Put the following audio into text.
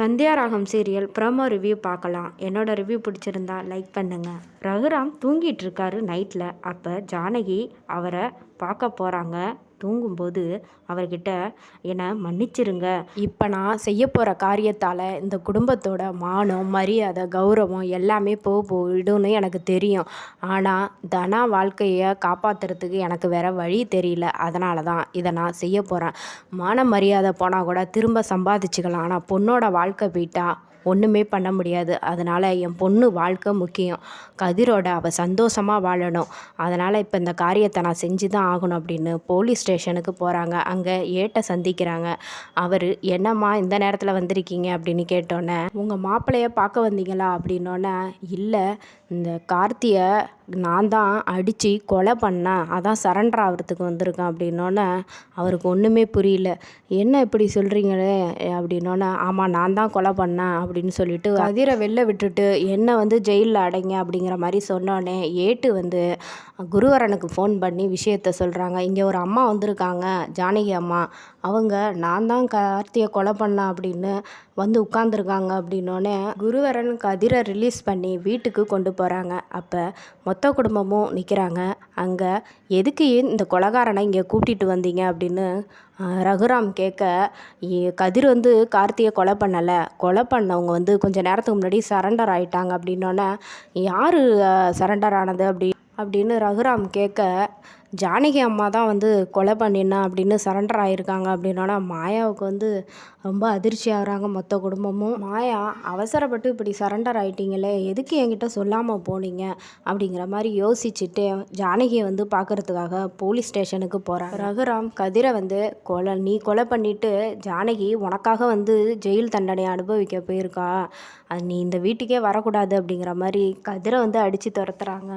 சந்தியா ராகம் serial promo review பார்க்கலாம். என்னோட ரிவ்யூ பிடிச்சிருந்தா லைக் பண்ணுங்கள் ரகுராம் தூங்கிட்டு இருக்காரு நைட்டில் அப்போ ஜானகி அவரை பார்க்க போகிறாங்க தூங்கும்போது அவர்கிட்ட என்னை மன்னிச்சிருங்க. இப்போ நான் செய்ய போகிற காரியத்தால் இந்த குடும்பத்தோட மானம் மரியாதை கௌரவம் எல்லாமே போக போயிடும்னு எனக்கு தெரியும். ஆனால் தனா வாழ்க்கையை காப்பாற்றுறதுக்கு எனக்கு வேறு வழி தெரியல. அதனால தான் இதை நான் செய்ய போகிறேன் மான மரியாதை போனால் கூட திரும்ப சம்பாதிச்சுக்கலாம். ஆனால் பொண்ணோட வாழ்க்கை போயிட்டா ஒன்றுமே பண்ண முடியாது. அதனால் என் பொண்ணு வாழ்க்கை முக்கியம். கதிரோட அவள் சந்தோஷமாக வாழணும். அதனால் இப்போ இந்த காரியத்தை நான் செஞ்சு தான் ஆகணும் அப்படின்னு போலீஸ் ஸ்டேஷனுக்கு போகிறாங்க அங்கே ஏட்டை சந்திக்கிறாங்க. அவர் என்னம்மா இந்த நேரத்தில் வந்திருக்கீங்க? அப்படின்னு கேட்டோன்னே உங்கள் மாப்பிள்ளைய பார்க்க வந்தீங்களா? அப்படின்னோடனே இல்லை இந்த கார்த்தியை நான் தான் அடித்து கொலை பண்ணேன். அதான் சரண்டர் ஆகிறதுக்கு வந்திருக்கேன். அப்படின்னோடனே அவருக்கு ஒன்றுமே புரியல. என்ன இப்படி சொல்கிறீங்களே அப்படின்னோடனே ஆமாம் நான் தான் கொலை பண்ணேன். அப்படின்னு சொல்லிட்டு கதிரை வெளில விட்டுட்டு என்னை வந்து ஜெயிலில் அடைங்க? அப்படிங்கிற மாதிரி சொன்னோடனே ஏட்டு வந்து குருவரனுக்கு ஃபோன் பண்ணி விஷயத்த சொல்கிறாங்க இங்கே ஒரு அம்மா வந்திருக்காங்க ஜானகி அம்மா. அவங்க நான் தான் கார்த்தியை கொலை பண்ணேன் அப்படின்னு வந்து உட்காந்துருக்காங்க அப்படின்னோடனே குருவரன் கதிரை ரிலீஸ் பண்ணி வீட்டுக்கு கொண்டு போகிறாங்க அப்போ மொத்த குடும்பமும் நிற்கிறாங்க அங்கே எதுக்கு இந்த கொலகாரனை இங்கே கூட்டிகிட்டு வந்தீங்க? அப்படின்னு ரகுராம் கேட்க கதிர் வந்து கார்த்தியை கொலை பண்ணலை. கொலை பண்ணவங்க வந்து கொஞ்சம் நேரத்துக்கு முன்னாடி சரண்டர் ஆயிட்டாங்க அப்படின்னோடனே யார் சரண்டர் ஆனது? அப்படி அப்படின்னு ரகுராம் கேட்க ஜானகி அம்மா தான் வந்து கொலை பண்ணினா அப்படின்னு சரண்டர் ஆகியிருக்காங்க அப்படின்னோன்னா மாயாவுக்கு வந்து ரொம்ப அதிர்ச்சி ஆகுறாங்க மொத்த குடும்பமும். மாயா அவசரப்பட்டு இப்படி சரண்டர் ஆகிட்டீங்களே எதுக்கு என்கிட்ட சொல்லாமல் போனீங்க? அப்படிங்கிற மாதிரி யோசிச்சுட்டு ஜானகியை வந்து பார்க்கறதுக்காக போலீஸ் ஸ்டேஷனுக்கு போகிறான் ரகுராம் கதிரை வந்து கொலை நீ கொலை பண்ணிவிட்டு ஜானகி உனக்காக வந்து ஜெயில் தண்டனை அனுபவிக்க போயிருக்கா? அது நீ இந்த வீட்டுக்கே வரக்கூடாது அப்படிங்கிற மாதிரி கதிரை வந்து அடித்து துரத்துறாங்க.